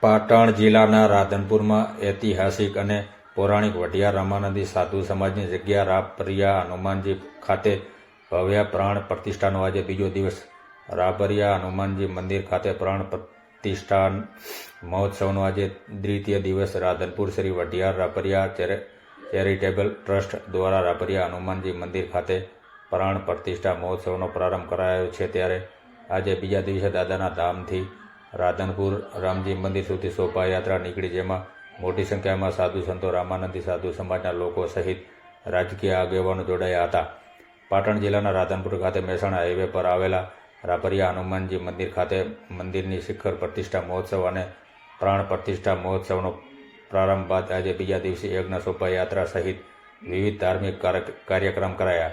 પાટણ જિલ્લાના રાધનપુરમાં ઐતિહાસિક અને પૌરાણિક વઢિયા રામાનંદી સાધુ સમાજની જગ્યા રાપરિયા હનુમાનજી ખાતે ભવ્ય પ્રાણ પ્રતિષ્ઠાનો આજે બીજો દિવસ. રાપરિયા હનુમાનજી મંદિર ખાતે પ્રાણ પ્રતિષ્ઠાન મહોત્સવનો આજે દ્વિતીય દિવસ. રાધનપુર શ્રી વઢિયાર રાપરિયા ચેરે- ચેરિટેબલ ટ્રસ્ટ દ્વારા રાપરિયા હનુમાનજી મંદિર ખાતે પ્રાણ પ્રતિષ્ઠા મહોત્સવનો પ્રારંભ કરાયો છે. ત્યારે આજે બીજા દિવસે દાદાના ધામથી રાધનપુર રામજી મંદિર સુધી શોભાયાત્રા નીકળી, જેમાં મોટી સંખ્યામાં સાધુ સંતો, રામાનંદી સાધુ સમાજના લોકો સહિત રાજકીય આગેવાનો જોડાયા હતા. પાટણ જિલ્લાના રાધનપુર ખાતે મહેસાણા હાઈવે પર આવેલા રાપરિયા હનુમાનજી મંદિર ખાતે મંદિરની શિખર પ્રતિષ્ઠા મહોત્સવ અને પ્રાણ પ્રતિષ્ઠા મહોત્સવનો પ્રારંભ બાદ આજે બીજા દિવસે યજ્ઞ, શોભાયાત્રા સહિત વિવિધ ધાર્મિક કાર્ય- કાર્યક્રમ કરાયા.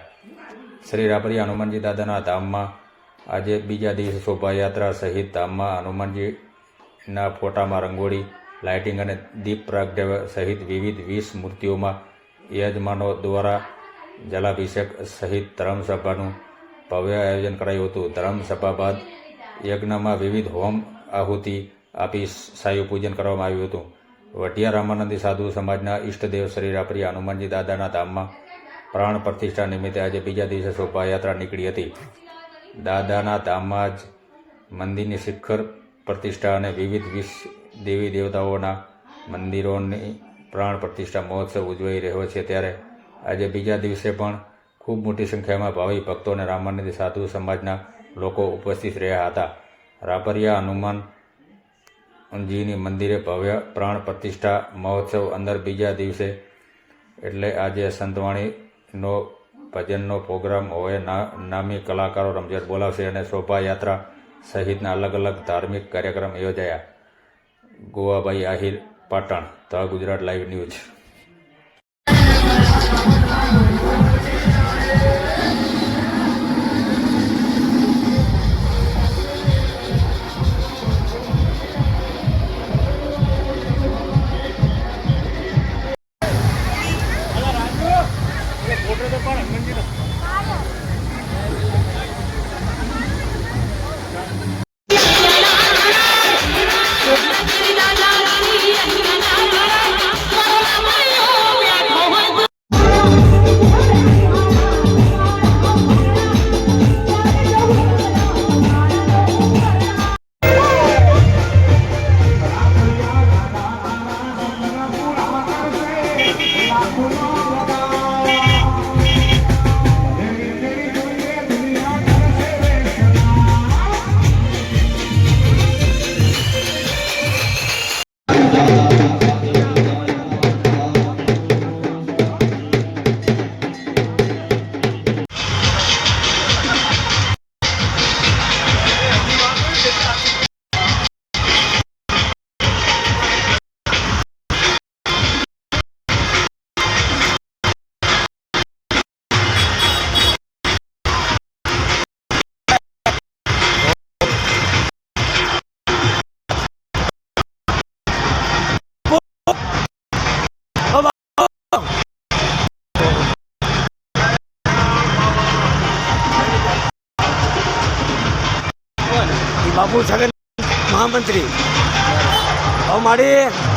શ્રી રાપરિયા હનુમાનજી દાદાના ધામમાં આજે બીજા દિવસે શોભાયાત્રા સહિત ધામમાં હનુમાનજીના ફોટામાં રંગોળી, લાઇટિંગ અને દીપ પ્રાગટ્ય સહિત વિવિધ વીસ મૂર્તિઓમાં યજમાનો દ્વારા જલાભિષેક સહિત ધર્મસભાનું ભવ્ય આયોજન કરાયું હતું. ધર્મસભા બાદ યજ્ઞમાં વિવિધ હોમ આહુતિ આપી સાયુ પૂજન કરવામાં આવ્યું હતું. વઢિયા રામાનંદી સાધુ સમાજના ઈષ્ટદેવ શ્રી રાપરી હનુમાનજી દાદાના ધામમાં પ્રાણ પ્રતિષ્ઠા નિમિત્તે આજે બીજા દિવસે શોભાયાત્રા નીકળી હતી. દાદાના ધામમાં મંદિરની શિખર પ્રતિષ્ઠા અને વિવિધ વિશ, દેવી દેવતાઓના મંદિરોની પ્રાણ પ્રતિષ્ઠા મહોત્સવ ઉજવાઈ રહ્યો છે ત્યારે આજે બીજા દિવસે પણ ખૂબ મોટી સંખ્યામાં ભાવિ ભક્તો અને રામાનંદી સાધુ સમાજના લોકો ઉપસ્થિત રહ્યા હતા. રાપરિયા હનુમાનજીની મંદિરે ભવ્ય પ્રાણ પ્રતિષ્ઠા મહોત્સવ અંદર બીજા દિવસે, એટલે આજે સંતવાણીનો ભજનનો પ્રોગ્રામ હોય નામી કલાકારો રમઝટ બોલાવશે અને શોભાયાત્રા સહિતના અલગ અલગ ધાર્મિક કાર્યક્રમ યોજાયા. Govabhai Ahir, Patan, the Gujarat live news. 何? Bapu Chhagan મહામંત્રી. હવે મારી